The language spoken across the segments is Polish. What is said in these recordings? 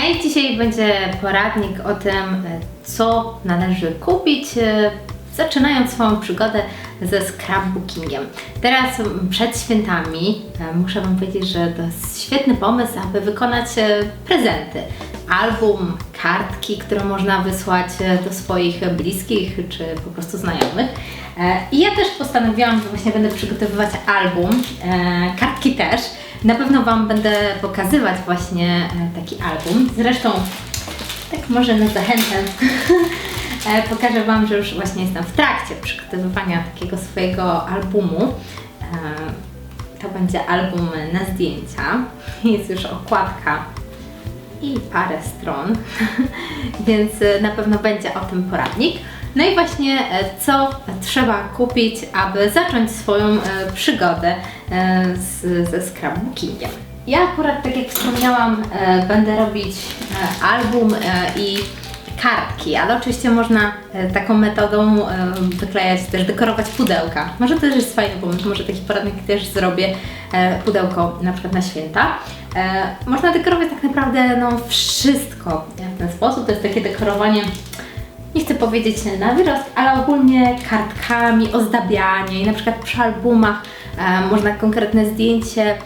Hej, dzisiaj będzie poradnik o tym, e, co należy kupić, e, zaczynając swoją przygodę ze scrapbookingiem. Teraz przed świętami e, muszę Wam powiedzieć, że to jest świetny pomysł, aby wykonać e, prezenty. Album, kartki, które można wysłać e, do swoich bliskich czy po prostu znajomych. I ja też postanowiłam, że właśnie będę przygotowywać album, kartki też. Na pewno Wam będę pokazywać właśnie taki album. Zresztą, tak może na zachętę, pokażę Wam, że już właśnie jestem w trakcie przygotowywania takiego swojego albumu. E, To będzie album na zdjęcia. Jest już okładka i parę stron, więc e, na pewno będzie o tym poradnik. No i właśnie e, co trzeba kupić, aby zacząć swoją e, przygodę e, z, ze scrapbookingiem. Ja akurat, tak jak wspomniałam, e, będę robić e, album e, i kartki, ale oczywiście można e, taką metodą e, wyklejać też, dekorować pudełka. Może to też jest fajny pomysł, może taki poradnik też zrobię, e, pudełko na przykład na święta. Można dekorować tak naprawdę no, wszystko w ten sposób, to jest takie dekorowanie nie chcę powiedzieć na wyrost, ale ogólnie kartkami, ozdabianie i na przykład przy albumach można konkretne zdjęcie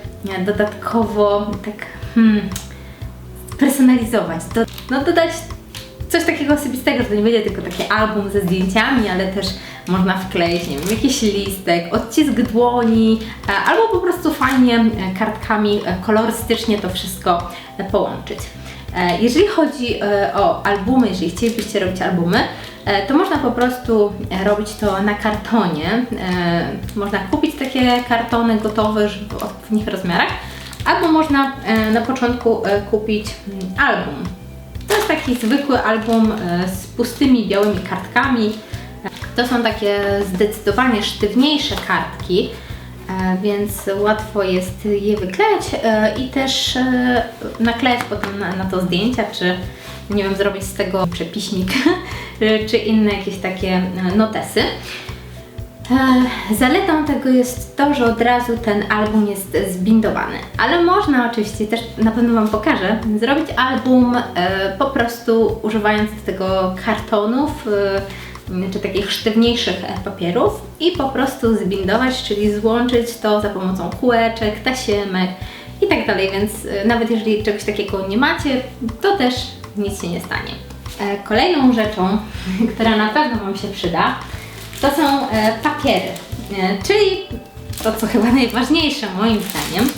dodatkowo tak hmm, personalizować, do, no dodać coś takiego osobistego, że to nie będzie tylko taki album ze zdjęciami, ale też można wkleić, nie wiem, jakiś listek, odcisk dłoni, e, albo po prostu fajnie e, kartkami e, kolorystycznie to wszystko połączyć. Jeżeli chodzi o albumy, jeżeli chcielibyście robić albumy, to można po prostu robić to na kartonie. Można kupić takie kartony gotowe w odpowiednich rozmiarach, albo można na początku kupić mm, album. Jest taki zwykły album e, z pustymi białymi kartkami. To są takie zdecydowanie sztywniejsze kartki, e, więc łatwo jest je wyklejać e, i też naklejać potem na, to zdjęcia, czy nie wiem, zrobić z tego przepiśnik, czy inne jakieś takie notesy. Zaletą tego jest to, że od razu ten album jest zbindowany, ale można oczywiście też, na pewno Wam pokażę, zrobić album e, po prostu używając tego kartonów e, czy takich sztywniejszych e, papierów i po prostu zbindować, czyli złączyć to za pomocą kółeczek, tasiemek i tak dalej, więc nawet jeżeli czegoś takiego nie macie, to też nic się nie stanie. Kolejną rzeczą, która na pewno Wam się przyda, to są e, papiery, e, czyli to, co chyba najważniejsze moim zdaniem.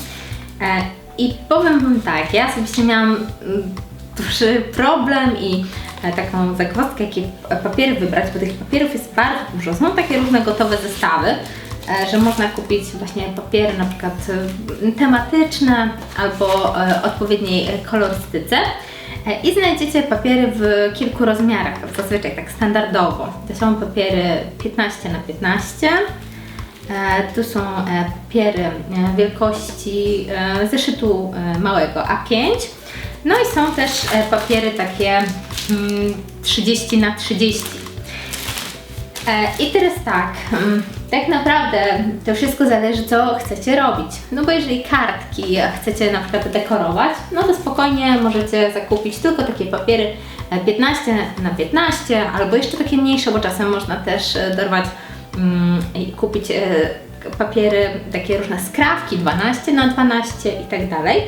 E, I powiem Wam tak, ja osobiście miałam mm, duży problem i taką zagwozdkę, jakie papiery wybrać, bo tych papierów jest bardzo dużo. Są takie różne gotowe zestawy, że można kupić właśnie papiery na przykład tematyczne albo odpowiedniej kolorystyce. E, I znajdziecie papiery w kilku rozmiarach, zazwyczaj tak standardowo. To są papiery 15 na 15 E, Tu są e, papiery wielkości zeszytu małego A5. No i są też papiery takie mm, 30 na 30. E, I teraz tak, mm, tak naprawdę to wszystko zależy, co chcecie robić. No bo jeżeli kartki chcecie na przykład dekorować, no to spokojnie możecie zakupić tylko takie papiery e, 15 na 15 albo jeszcze takie mniejsze, bo czasem można też e, dorwać mm, i kupić e, papiery, takie różne skrawki 12 na 12 i tak dalej.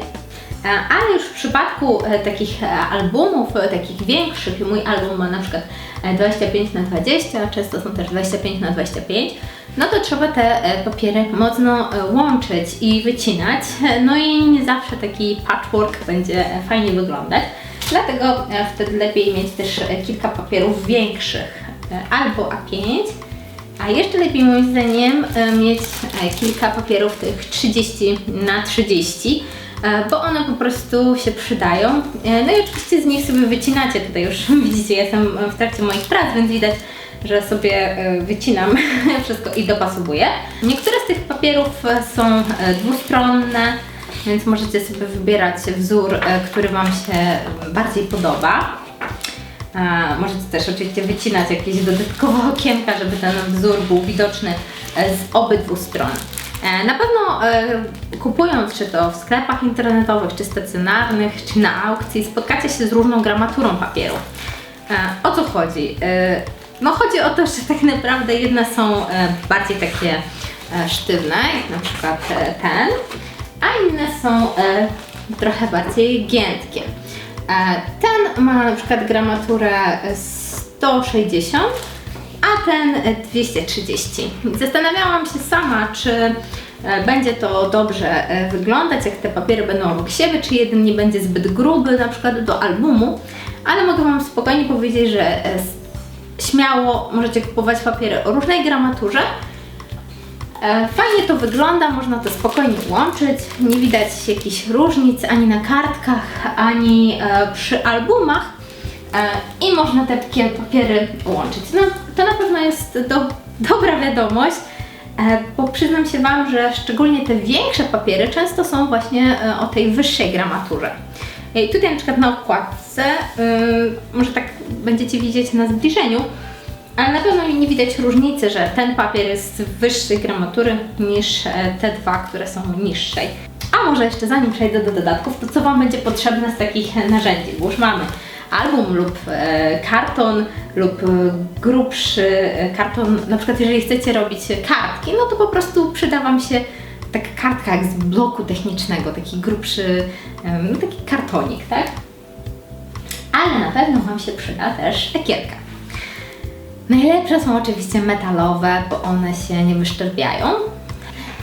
E, Ale już w przypadku e, takich e, albumów, e, takich większych, mój album ma na przykład e, 25 na 20, często są też 25 na 25, no to trzeba te e, papiery mocno e, łączyć i wycinać, no i nie zawsze taki patchwork będzie fajnie wyglądać. Dlatego e, wtedy lepiej mieć też kilka papierów większych, albo A5, a jeszcze lepiej moim zdaniem mieć kilka papierów tych 30 na 30, e, bo one po prostu się przydają. No i oczywiście z nich sobie wycinacie, tutaj już widzicie, ja jestem w trakcie moich prac, więc widać, że sobie e, wycinam wszystko i dopasowuję. Niektóre z tych papierów e, są e, dwustronne, więc możecie sobie wybierać wzór, który Wam się bardziej podoba. Możecie też oczywiście wycinać jakieś dodatkowe okienka, żeby ten wzór był widoczny z obydwu stron. Na pewno kupując, czy to w sklepach internetowych, czy stacjonarnych, czy na aukcji, spotkacie się z różną gramaturą papieru. O co chodzi? No chodzi o to, że tak naprawdę jedne są e, bardziej takie e, sztywne, jak na przykład e, ten, a inne są trochę bardziej giętkie. Ten ma na przykład gramaturę e, 160, a ten e, 230. Zastanawiałam się sama, czy będzie to dobrze wyglądać, jak te papiery będą obok siebie, czy jeden nie będzie zbyt gruby, na przykład do albumu, ale mogę Wam spokojnie powiedzieć, że śmiało możecie kupować papiery o różnej gramaturze. E, Fajnie to wygląda, można to spokojnie łączyć. Nie widać jakichś różnic ani na kartkach, ani e, przy albumach. E, I można te papiery łączyć. No, to na pewno jest do, dobra wiadomość, bo przyznam się Wam, że szczególnie te większe papiery często są właśnie o tej wyższej gramaturze. I tutaj na przykład na okładce, y, może tak będziecie widzieć na zbliżeniu, ale na pewno nie widać różnicy, że ten papier jest wyższej gramatury niż e, te dwa, które są niższej. A może jeszcze zanim przejdę do dodatków, to co Wam będzie potrzebne z takich narzędzi? Bo już mamy album lub e, karton lub e, grubszy karton. Na przykład jeżeli chcecie robić kartki, no to po prostu przyda Wam się taka kartka jak z bloku technicznego, taki grubszy, no taki kartonik, tak? Ale na pewno Wam się przyda też ekierka. Najlepsze są oczywiście metalowe, bo one się nie wyszczerbiają.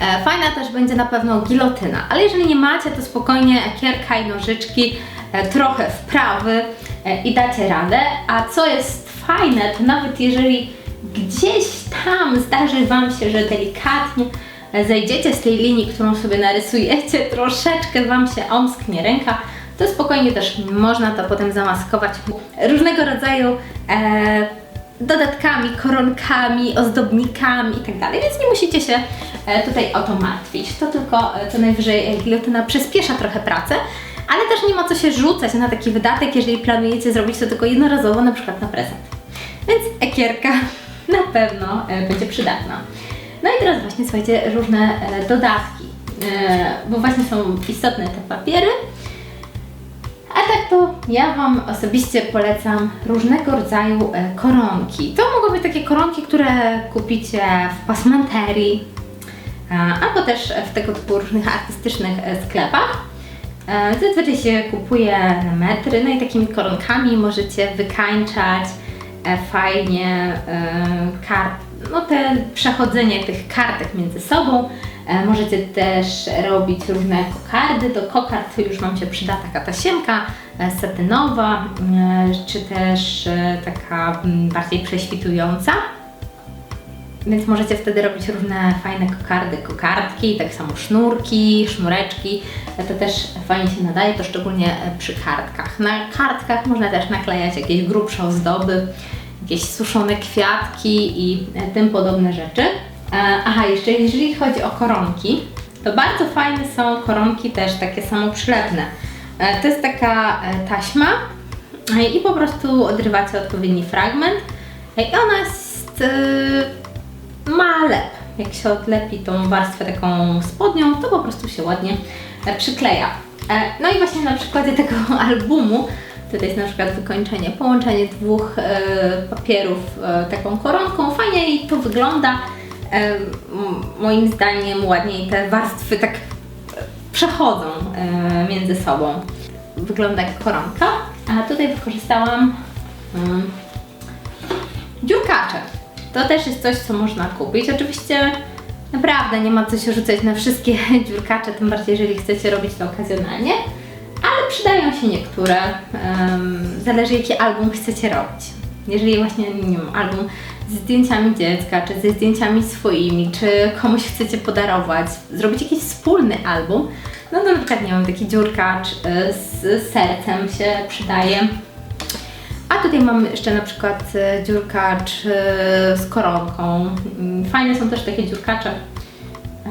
E, Fajna też będzie na pewno gilotyna, ale jeżeli nie macie, to spokojnie ekierka i nożyczki, e, trochę wprawy e, i dacie radę. A co jest fajne, to nawet jeżeli gdzieś tam zdarzy Wam się, że delikatnie zejdziecie z tej linii, którą sobie narysujecie, troszeczkę Wam się omsknie ręka, to spokojnie też można to potem zamaskować różnego rodzaju e, dodatkami, koronkami, ozdobnikami i tak więc nie musicie się e, tutaj o to martwić. To tylko e, co najwyżej e, gilotyna przyspiesza trochę pracę, ale też nie ma co się rzucać na taki wydatek, jeżeli planujecie zrobić to tylko jednorazowo, na przykład na prezent. Więc ekierka na pewno będzie przydatna. No i teraz właśnie słuchajcie, różne e, dodatki, e, bo właśnie są istotne te papiery. A tak to ja Wam osobiście polecam różnego rodzaju e, koronki. To mogą być takie koronki, które kupicie w pasmanterii, albo też w tego typu różnych artystycznych sklepach. Zazwyczaj się kupuje metry, no i takimi koronkami możecie wykańczać fajnie kart, no te przechodzenie tych kartek między sobą. E, Możecie też robić różne kokardy. Do kokard już Wam się przyda taka tasiemka e, satynowa, e, czy też e, taka mm, bardziej prześwitująca. Więc możecie wtedy robić różne fajne kokardy, kokardki, tak samo sznurki, sznureczki. E, To też fajnie się nadaje, to szczególnie e, przy kartkach. Na kartkach można też naklejać jakieś grubsze ozdoby, jakieś suszone kwiatki i e, tym podobne rzeczy. E, Aha, jeszcze jeżeli chodzi o koronki, to bardzo fajne są koronki też takie samoprzylepne. E, To jest taka taśma i po prostu odrywacie odpowiedni fragment i ona jest ma lep. Jak się odlepi tą warstwę taką spodnią, to po prostu się ładnie przykleja. No i właśnie na przykładzie tego albumu, tutaj jest na przykład wykończenie, połączenie dwóch e, papierów e, taką koronką, fajnie i to wygląda. E, moim zdaniem ładniej te warstwy tak przechodzą między sobą. Wygląda jak koronka, a tutaj wykorzystałam mm, Dziurkacze. To też jest coś, co można kupić. Oczywiście naprawdę nie ma co się rzucać na wszystkie dziurkacze, tym bardziej jeżeli chcecie robić to okazjonalnie, przydają się niektóre. zależy jaki album chcecie robić. Jeżeli właśnie, nie wiem, album z zdjęciami dziecka, czy ze zdjęciami swoimi, czy komuś chcecie podarować, zrobić jakiś wspólny album, no to na przykład, nie wiem, taki dziurkacz y, z sercem się przydaje. A tutaj mamy jeszcze na przykład e, dziurkacz e, z koronką. Fajne są też takie dziurkacze.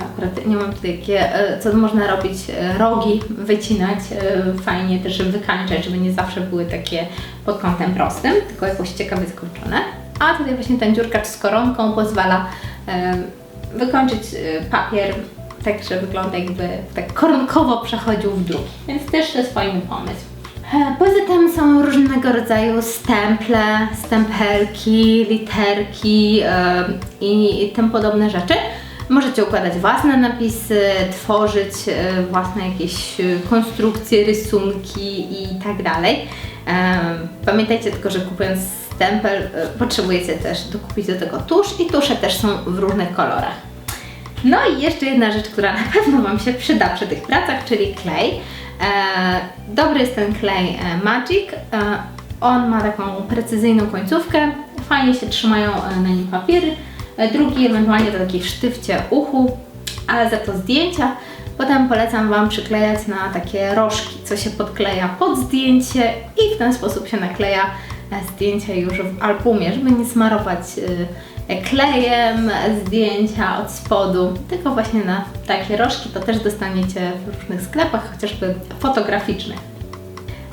Akurat nie mam tutaj takie, e, co można robić, e, rogi wycinać, e, fajnie też wykańczać, żeby nie zawsze były takie pod kątem prostym, tylko jakoś ciekawie skończone. A tutaj właśnie ten dziurkacz z koronką pozwala wykończyć papier tak że wygląda jakby tak koronkowo przechodził w drugi, więc też to jest fajny pomysł. Poza tym są różnego rodzaju stemple, stempelki, literki e, i tym podobne rzeczy. Możecie układać własne napisy, tworzyć e, własne jakieś e, konstrukcje, rysunki i tak dalej. Pamiętajcie tylko, że kupując stempel e, potrzebujecie też dokupić do tego tusz i tusze też są w różnych kolorach. No i jeszcze jedna rzecz, która na pewno Wam się przyda przy tych pracach, czyli klej. Dobry jest ten klej Magic. On ma taką precyzyjną końcówkę, fajnie się trzymają na nim papiery. E, drugi ewentualnie to taki w sztywcie uchu, ale za to zdjęcia. Potem polecam Wam przyklejać na takie rożki, co się podkleja pod zdjęcie i w ten sposób się nakleja e, zdjęcia już w albumie, żeby nie smarować e, klejem zdjęcia od spodu, tylko właśnie na takie rożki to też dostaniecie w różnych sklepach, chociażby fotograficznych.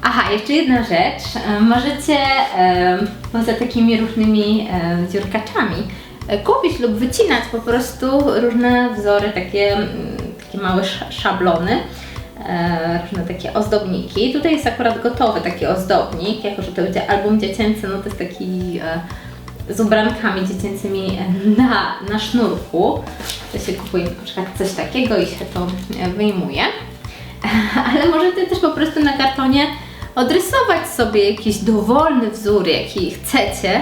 Aha, jeszcze jedna rzecz. Możecie poza takimi różnymi dziurkaczami kupić lub wycinać po prostu różne wzory, takie, mm, takie małe sz- szablony, e, różne takie ozdobniki. Tutaj jest akurat gotowy taki ozdobnik, jako że to będzie album dziecięcy, no to jest taki e, z ubrankami dziecięcymi na, na sznurku. To się kupuje na przykład coś takiego i się to e, wyjmuje. Ale możecie też po prostu na kartonie odrysować sobie jakiś dowolny wzór, jaki chcecie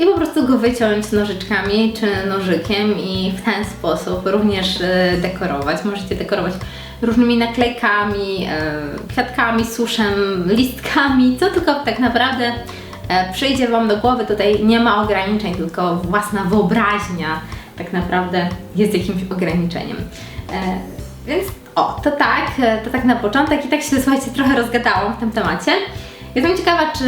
i po prostu go wyciąć nożyczkami czy nożykiem i w ten sposób również e, dekorować. Możecie dekorować różnymi naklejkami, e, kwiatkami, suszem, listkami, co tylko tak naprawdę e, przyjdzie Wam do głowy. Tutaj nie ma ograniczeń, tylko własna wyobraźnia tak naprawdę jest jakimś ograniczeniem. Więc o, to tak, to tak na początek i tak się słuchajcie trochę rozgadałam w tym temacie. Jestem ciekawa, czy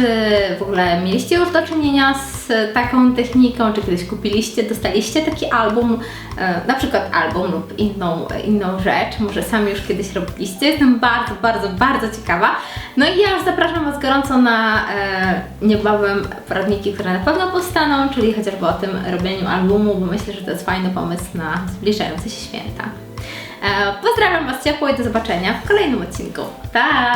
w ogóle mieliście już do czynienia z taką techniką, czy kiedyś kupiliście, dostaliście taki album, e, na przykład album lub inną, inną rzecz, może sami już kiedyś robiliście. Jestem bardzo, bardzo, bardzo ciekawa. No i ja już zapraszam Was gorąco na e, niebawem poradniki, które na pewno powstaną, czyli chociażby o tym robieniu albumu, bo myślę, że to jest fajny pomysł na zbliżające się święta. E, Pozdrawiam Was ciepło i do zobaczenia w kolejnym odcinku. Pa!